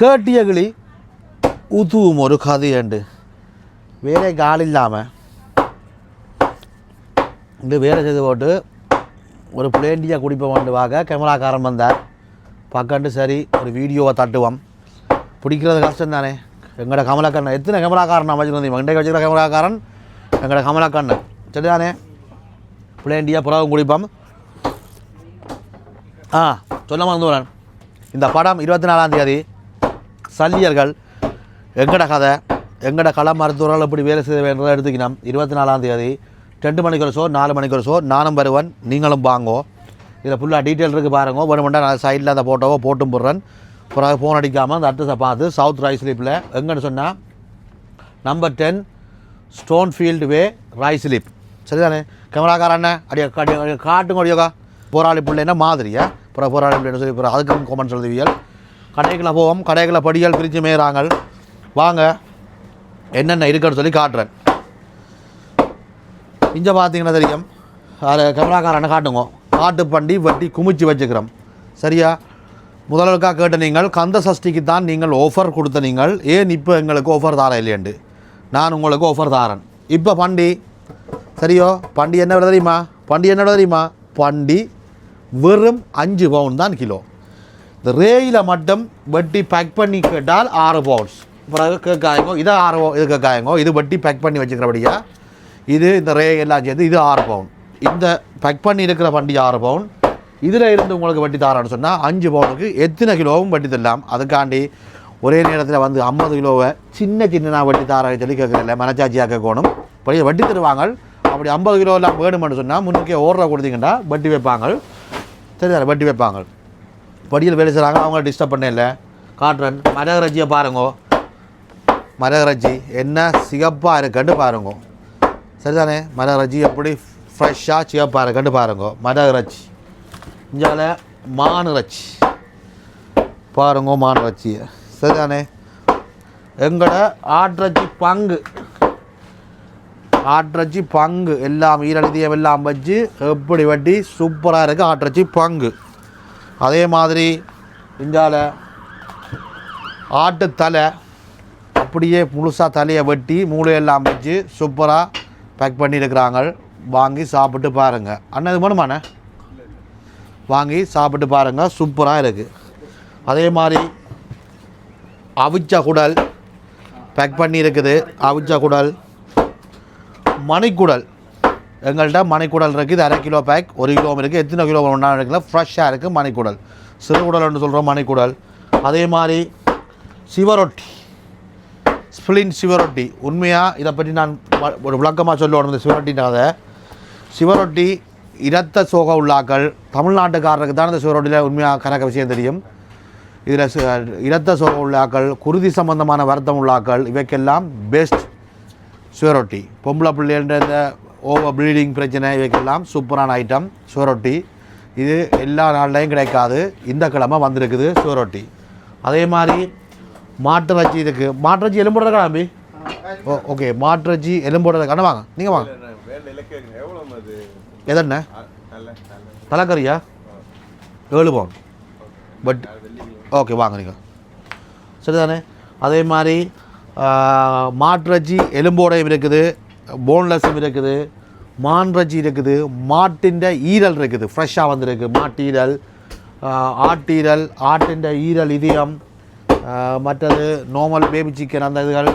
கேட்டிய கிளி உதுவும் ஒரு கதையண்டு வேலை ஆள் இல்லாமல் இந்த வேலை செய்து போட்டு ஒரு பிளேண்டியாக குடிப்ப வேண்டுவாக கேமராக்காரன் வந்தார். பக்கண்டு சரி ஒரு வீடியோவை தட்டுவோம். பிடிக்கிறது கஷ்டம் தானே எங்களோட கமலக்கண்ணை எத்தனை கேமராக்காரன் அமைச்சிருந்தீங்க இன்றைக்கு வச்சுக்கிற கேமராக்காரன் எங்களோட கமலக்கண்ணன். சரிதானே? பிளேண்டியாக புறாவும் குடிப்போம். ஆ சொல்ல மறந்துவிடேன் இந்த படம் இருபத்தி நாலாம் தேதி சல்லியர்கள் எங்கட கதை எங்கட கள மருத்துவர்கள் எப்படி வேலை செய்ய வேண்டதை எடுத்துக்கணும் இருபத்தி நாலாம் தேதி ரெண்டு மணிக்கு ஒரு ஷோ நாலு மணிக்கு ஒரு ஷோ நானும் வருவன் நீங்களும் வாங்கோ. இதில் ஃபுல்லாக டீட்டெயில் இருக்குது பாருங்க. வேணுமெண்டா நான் சைடில் அந்த ஃபோட்டோவை போட்டும் போடுறேன். பிறகு ஃபோன் அடிக்காமல் அந்த அட்ரஸை பார்த்து சவுத் ரைஸ் ஸ்லீப்பில் எங்கன்னு சொன்னால் number ten stone field way rice sleep சரிதானே? கேமராக்கார அண்ணன் அடியா அடியா காட்டுங்க அடியோக்கா. போராளி பிள்ளைன்னா மாதிரியா? அப்புறம் போராளி பிள்ளைன்னு சொல்லி அப்புறம் அதுக்கு கோமன் சொல்லுவீர்கள் கடைகளை போவோம் கடைகளை படிகள் பிரித்து மேயறாங்க வாங்க என்னென்ன இருக்குன்னு சொல்லி காட்டுறேன். இங்கே பார்த்தீங்கன்னா தெரியும். அதில் கேமராக்காரனை காட்டுங்க. காட்டு பண்டி வட்டி குமிச்சு வச்சுக்கிறோம். சரியா? முதல்வருக்காக கேட்ட நீங்கள் கந்த சஷ்டிக்கு தான் நீங்கள் ஆஃபர் கொடுத்த நீங்கள். ஏன் இப்போ எங்களுக்கு ஆஃபர் தார இல்லையண்டு? நான் உங்களுக்கு ஆஃபர் தாரேன். இப்போ பண்டி சரியோ? பண்டி என்ன விட தெரியுமா? பண்டி என்ன விட தெரியுமா? பண்டி வெறும் அஞ்சு பவுன் தான் கிலோ. இந்த ரேயில் மட்டும் வட்டி பேக் பண்ணி கேட்டால் ஆறு பவுன்ஸ் பிறகு கேட்காயங்கோ இதை ஆறு பவு- இது கேட்காயங்கோ இது வட்டி பேக் பண்ணி வச்சுக்கிறபடியா இது இந்த ரே எல்லாம் சேர்த்து இது ஆறு பவுன் இந்த பேக் பண்ணி இருக்கிற வண்டி ஆறு பவுன் இதில் இருந்து உங்களுக்கு வட்டி தாரான்னு சொன்னால் அஞ்சு பவுனுக்கு எத்தனை கிலோவும் வட்டி தரலாம். அதுக்காண்டி ஒரே நேரத்தில் வந்து ஐம்பது கிலோவை சின்ன சின்ன வட்டி தாரேன்னு சொல்லி கேட்குறதில்ல மனச்சாட்சியாக கேட்கணும். படி வட்டி தருவாங்க அப்படி ஐம்பது கிலோ எல்லாம் வேணுமென்னு சொன்னால் முன்னுக்கே ஓடுற கொடுத்தீங்கன்னா வட்டி வைப்பாங்க சரிதானே வட்டி வைப்பாங்க படியில் வேலை செய்கிறாங்க அவங்கள டிஸ்டர்ப் பண்ண இல்லை. காட்டுறேன். மரகரஜியை பாருங்கோ. மரகரஜி என்ன சிகப்பாக இருக்குன்னு பாருங்கோ. சரிதானே? மரகரஜி எப்படி ஃப்ரெஷ்ஷாக சிகப்பாக இருக்குன்னு பாருங்கோ. மரகரஜி இஞ்சால மானரச்சி பாருங்கோ மானரச்சியை சரிதானே? எங்களோட ஆட்ரஜி பங்கு. ஆட்ரஜி பங்கு. எல்லாம் ஈரழுதியம் எல்லாம் வச்சு எப்படி வட்டி சூப்பராக இருக்குது ஆட்ரஜி பங்கு. அதே மாதிரி இந்தியாவில் ஆட்டு தலை அப்படியே முழுசாக தலையை வெட்டி மூளையெல்லாம் வச்சு சூப்பராக பேக் பண்ணியிருக்கிறாங்க. வாங்கி சாப்பிட்டு பாருங்கள் அண்ணன் இது மனுமாண்ணே வாங்கி சாப்பிட்டு பாருங்கள் சூப்பராக இருக்குது அதே மாதிரி அவிச்ச குடல் பேக் பண்ணி இருக்குது அவிச்ச குடல் மணிக்குடல். எங்கள்கிட்ட மணிக்கூடல் இருக்குது இது அரை கிலோ பேக் ஒரு கிலோ இருக்குது எத்தனை கிலோ ஒன்றா இருக்குல்ல ஃப்ரெஷ்ஷாக இருக்குது மணிக்கூடல். சிறுகுடல்னு சொல்கிறோம் மணிக்கூடல். அதே மாதிரி சிவரொட்டி. ஸ்பிளின் சிவரொட்டி. உண்மையாக இதை பற்றி நான் ஒரு விளக்கமாக சொல்லுவோம் இந்த சிவரொட்டின்றத. சிவரொட்டி இரத்த சோக உள்ளாக்கள். தமிழ்நாட்டுக்காரருக்கு தான் இந்த சிவரொட்டியில் உண்மையாக கணக்க விஷயம் தெரியும். இதில் இரத்த சோக உள்ளாக்கள் குருதி சம்பந்தமான வருத்தம் உள்ளாக்கள் இவைக்கெல்லாம் பெஸ்ட் சுவரொட்டி. பொம்பளை பிள்ளைன்ற இந்த ஓவர் ப்ளீடிங் பிரச்சனை இவைக்கெல்லாம் சூப்பரான ஐட்டம் சுவரொட்டி இது எல்லா நாள்லையும் கிடைக்காது. இந்த கிழமை வந்திருக்குது சுவரொட்டி அதே மாதிரி மாட்டிறச்சி இருக்குது மாட்டிறச்சி எலும்போட கிளம்பி ஓ ஓகே மாட்டிறச்சி எலும்போட கண்ண வாங்க. நீங்கள் வாங்க. எதண்ணே தலைக்கறியா? ஏழு பவுன். பட் ஓகே வாங்க நீங்கள் சரிதானே? அதே மாதிரி மாட்டிறச்சி எலும்போடையும் இருக்குது. போன்லெஸ்ஸும் இருக்குது மான்றச்சி இருக்குது மாட்டின் ஈரல் இருக்குது ஃப்ரெஷ்ஷாக வந்திருக்கு மாட்டீரல் ஆட்டீரல் ஆட்டின் ஈரல் இதயம் மற்றது நார்மல் பேபி சிக்கன் அந்த இதுகள்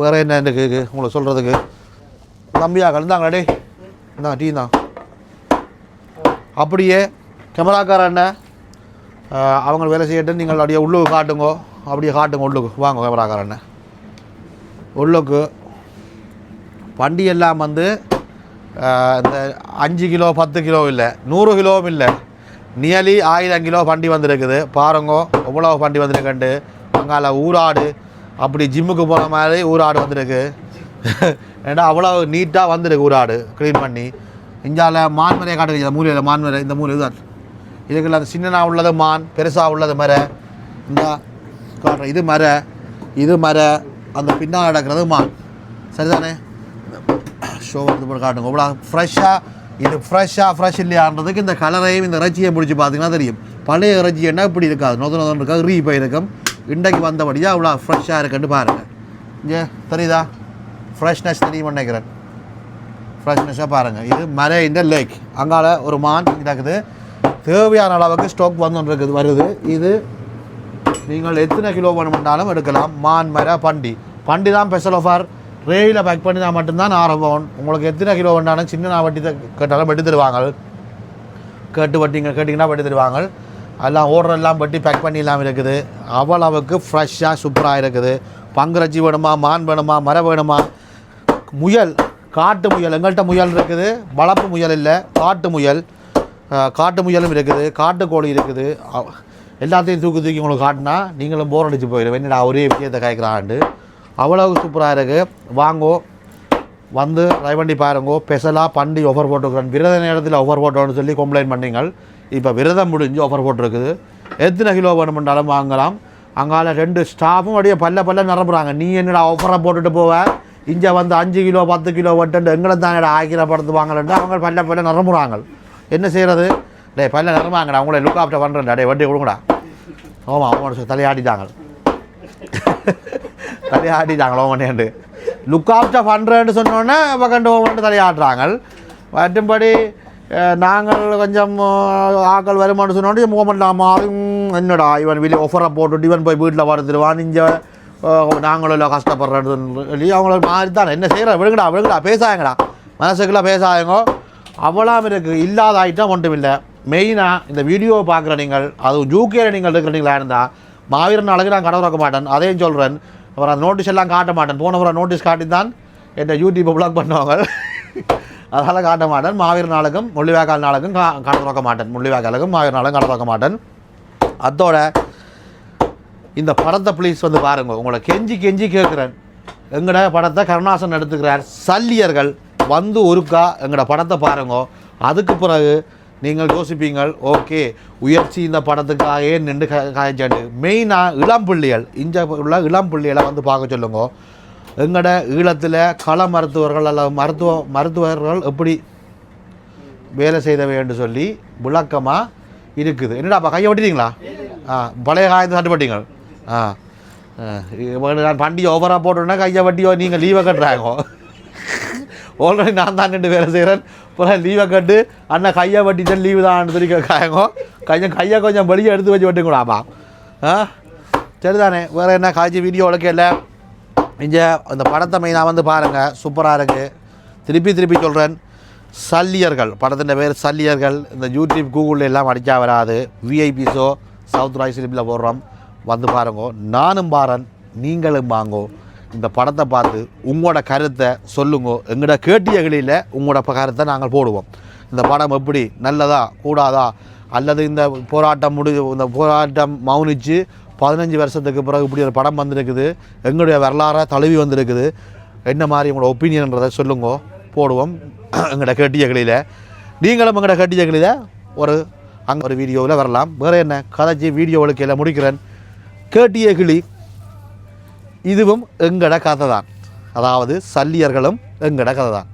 வேறு என்ன இருக்குது உங்களை சொல்கிறதுக்கு தம்பியா கலந்தாங்களே இந்தா டீ தான் அப்படியே கேமராக்கார என்ன? அவங்க வேலை செய்யட்டும் நீங்கள் அப்படியே உள்ளுக்கு காட்டுங்கோ. அப்படியே காட்டுங்க உள்ளுக்கு. வாங்க கேமராக்கார என்ன? உள்ளுக்கு. வண்டி எல்லாம் வந்து இந்த அஞ்சு கிலோ பத்து கிலோ இல்லை நூறு கிலோவும் இல்லை. நியலி ஆயிரம் கிலோ வண்டி வந்திருக்குது. பாருங்கோ எவ்வளோ வண்டி வந்திருக்குண்டு அங்கால ஊராடு அப்படி ஜிம்முக்கு போன மாதிரி ஊராடு வந்திருக்கு. ஏன்னா அவ்வளோ நீட்டாக வந்திருக்கு ஊராடு க்ளீன் பண்ணி. இஞ்சால மான்மரையை காட்டுக்கு இந்த மூலையில் மான்மரை இந்த மூலை இதுதான் இதுக்குள்ள அந்த சின்னனா உள்ளது மான் பெருசாக உள்ளது மர. இந்த காட்டுறேன் இது மர. இது மர. அந்த பின்னால் நடக்கிறது மான். சரிதானே? ஷோ வந்து போட்டு காட்டுங்க. இவ்வளோ ஃப்ரெஷ்ஷாக இது ஃப்ரெஷ்ஷாக ஃப்ரெஷ் இல்லையான்றதுக்கு இந்த கலரையும் இந்த இறைச்சியை பிடிச்சி பார்த்தீங்கன்னா தெரியும். பழைய இறைச்சி என்ன இப்படி இருக்காது. நொத நொதன் இருக்காது ரீ போயிருக்கும். இன்றைக்கு வந்தபடியாக அவ்வளோ ஃப்ரெஷ்ஷாக இருக்குன்னு பாருங்கள் இங்கே தெரியுதா? ஃப்ரெஷ்னஸ் தெரியும் நினைக்கிறேன். ஃப்ரெஷ்னஸாக பாருங்கள் இது மலை இந்த லேக் அங்கால ஒரு மான் கிடக்குது. தேவையான அளவுக்கு ஸ்டாக் வந்து இருக்குது வருது. இது நீங்கள் எத்தனை கிலோ வேணுமென்றாலும் எடுக்கலாம். மான் மர பண்டி. பண்டி தான் ஸ்பெஷல் ஆஃபர் ரேயில் பேக் பண்ணினா மட்டும்தான் மட்டும்தான் ஆரம்பம். உங்களுக்கு எத்தனை கிலோ வேண்டாலும் சின்ன நான் வட்டி கேட்டாலும் வெட்டி தருவாங்க. கேட்டு வட்டிங்க கேட்டிங்கன்னா வெட்டி தருவாங்க. எல்லாம் order எல்லாம் வெட்டி பேக் பண்ணி இல்லாமல் இருக்குது. அவ்வளவுக்கு ஃப்ரெஷ்ஷாக சூப்பராக இருக்குது. பங்குரச்சி வேணுமா மான் வேணுமா மர வேணுமா? முயல் காட்டு முயல். எங்கள்கிட்ட முயல் இருக்குது. வளர்ப்பு முயல் இல்லை காட்டு முயல். காட்டு முயலும் இருக்குது காட்டு கோழி இருக்குது எல்லாத்தையும் தூக்கி தூக்கி உங்களுக்கு காட்டினா நீங்களும் போர் அடித்து போயிடும் என்னடா ஒரே விஷயத்தை காய்க்கிறான்ட்டு அவ்வளவு சூப்பராக இருக்குது வாங்கோ. வந்து ட்ரை பண்ணி பாருங்கோ. ஸ்பெஷலாக பண்டி ஆஃபர் போட்டுருக்குறேன். விரத நேரத்தில் ஆஃபர் போட்டோன்னு சொல்லி கம்ப்ளைண்ட் பண்ணிங்கள். இப்போ விரதம் முடிஞ்சு ஆஃபர் போட்டிருக்குது. எத்தனை கிலோ வேணுமென்றாலும் வாங்கலாம். அங்கால ரெண்டு ஸ்டாஃபும் அப்படியே பல்ல பல்ல நிரப்புறாங்க. நீ என்னடா ஆஃபராக போட்டுட்டு போவ? இங்கே வந்து அஞ்சு கிலோ பத்து கிலோ வட்டு எங்களை தானடா ஆக்கிரப்படுத்து வாங்கலன்ட்டு அவங்க பல்ல பல்ல நிரம்புறாங்க என்ன செய்கிறது டேய் பல்ல நிரம்பாங்கடா அவங்கள லுக் ஆஃப்டர் பண்ணுறேன்டா டே வட்டி கொடுங்கடா. ஆமாம் அவங்க தலையாடிட்டாங்க தலையாடிட்டாங்க ஒன்றேண்டு லுக் ஆஃப்டர் பண்ணுறேன்னு சொன்னோன்னே பக்கண்டு ஒவ்வொன்று தலையாடுறாங்க. மற்றும்படி நாங்கள் கொஞ்சம் ஆக்கள் வருமானு சொன்னோடனே முகமல்லாமா என்னடா இவன் வெளியே ஒஃபரை போட்டுட்டு இவன் போய் வீட்டில் வளர்த்துருவான் இங்கே நாங்களும் எல்லாம் கஷ்டப்படுறதுன்னு சொல்லி அவங்கள மாதிரி தான் என்ன செய்கிற விழுங்கடா விழுங்கடா பேசாயங்கடா. மனசுக்குள்ளே பேசாயங்கோ. அவ்வளோ இருக்குது இல்லாத ஐட்டம் ஒன்றும் இல்லை. மெயினாக இந்த வீடியோவை பார்க்குற நீங்கள் அது யூகேல நீங்கள் இருக்கிறீங்களா இருந்தால் மாவீரன் அழகு நான் கடை திறக்க மாட்டேன். அதையும் சொல்கிறேன் அப்புறம் அந்த நோட்டீஸ் எல்லாம் காட்ட மாட்டேன். போன முறை நோட்டீஸ் காட்டி தான் என்னை யூடியூப்பை பிளாக் பண்ணுவாங்க. அதனால் காட்ட மாட்டேன். மாவீர் நாளுக்கும் முள்ளிவாய்க்கால் நாளுக்கும் கா கடை திறக்க மாட்டேன். முள்ளிவாய்க்காலுக்கும் மாவீர் நாளுக்கும் கடை திறக்க மாட்டேன். அதோட இந்த படத்தை ப்ளீஸ் வந்து பாருங்க. உங்களை கெஞ்சி கெஞ்சி கேட்குறேன். எங்களோட படத்தை கருணாசன் எடுத்துக்கிறார். சல்லியர்கள் வந்து ஒருக்கா எங்களோட படத்தை பாருங்க. அதுக்கு பிறகு நீங்கள் யோசிப்பீங்கள் ஓகே உயர்ச்சி இந்த படத்துக்காக ஏன் நின்று காய்ச்சாண்டு. மெயினாக இளம் பிள்ளைகள் இஞ்ச உள்ள இளம் பிள்ளைகளை வந்து பார்க்க சொல்லுங்க. எங்களோட ஈழத்தில் கள மருத்துவர்கள் அல்லது மருத்துவ மருத்துவர்கள் எப்படி வேலை செய்தவை என்று சொல்லி விளக்கமாக இருக்குது. என்னடாப்பா கையை வெட்டிட்டீங்களா ஆ பழைய காயத்தை தட்டுப்பட்டீங்க ஆ ஆ, நான் வண்டி ஓவராக போட்டோன்னா கையை வட்டியோ நீங்கள் லீவை கட்டுறாங்க. ஆல்ரெடி நான் தான் ரெண்டு வேலை செய்கிறேன். அப்புறம் லீவை கட்டு. அண்ணன் கையை வட்டிச்சேன் லீவு தான் சொல்லி காயங்கோ கொஞ்சம் கையை கொஞ்சம் வெளியே எடுத்து வச்சு வெட்டுங்களாப்பா ஆ? சரிதானே. வேறு என்ன காய்ச்சி வீடியோ உழைக்கல இங்கே இந்த படத்தை மெயினாக வந்து பாருங்கள் சூப்பராக இருக்குது திருப்பி திருப்பி சொல்கிறேன் சல்லியர்கள். படத்தின் பேர் சல்லியர்கள். இந்த யூடியூப் கூகுளில் எல்லாம் அடித்தா வராது. விஐபி ஷோ சவுத் ராய் சிலிப்பில் போடுறோம். வந்து பாருங்கோ. நானும் பாரன் நீங்களும் வாங்கோ. இந்த படத்தை பார்த்து உங்களோட கருத்தை சொல்லுங்க. எங்களோட கேட்டியகளில் உங்களோட கருத்தை நாங்கள் போடுவோம். இந்த படம் எப்படி நல்லதா கூடாதா அல்லது இந்த போராட்டம் முடி இந்த போராட்டம் மௌனிச்சு பதினஞ்சு வருஷத்துக்கு பிறகு இப்படி ஒரு படம் வந்திருக்குது. எங்களுடைய வரலாறை தழுவி வந்திருக்குது. என்ன மாதிரி உங்களோட ஒப்பீனியன்றதை சொல்லுங்க. போடுவோம். எங்களோட கேட்டியகளில் நீங்களும் எங்களோட கேட்டியகளில் ஒரு அங்கே ஒரு வீடியோவில் வரலாம். வேறு என்ன? கதைச்சி வீடியோ எல்லாம் முடிக்கிறேன். கேட்டிய கிளி இதுவும் எங்கட கதை தான் அதாவது சல்லியர்களும் எங்கட கதை தான்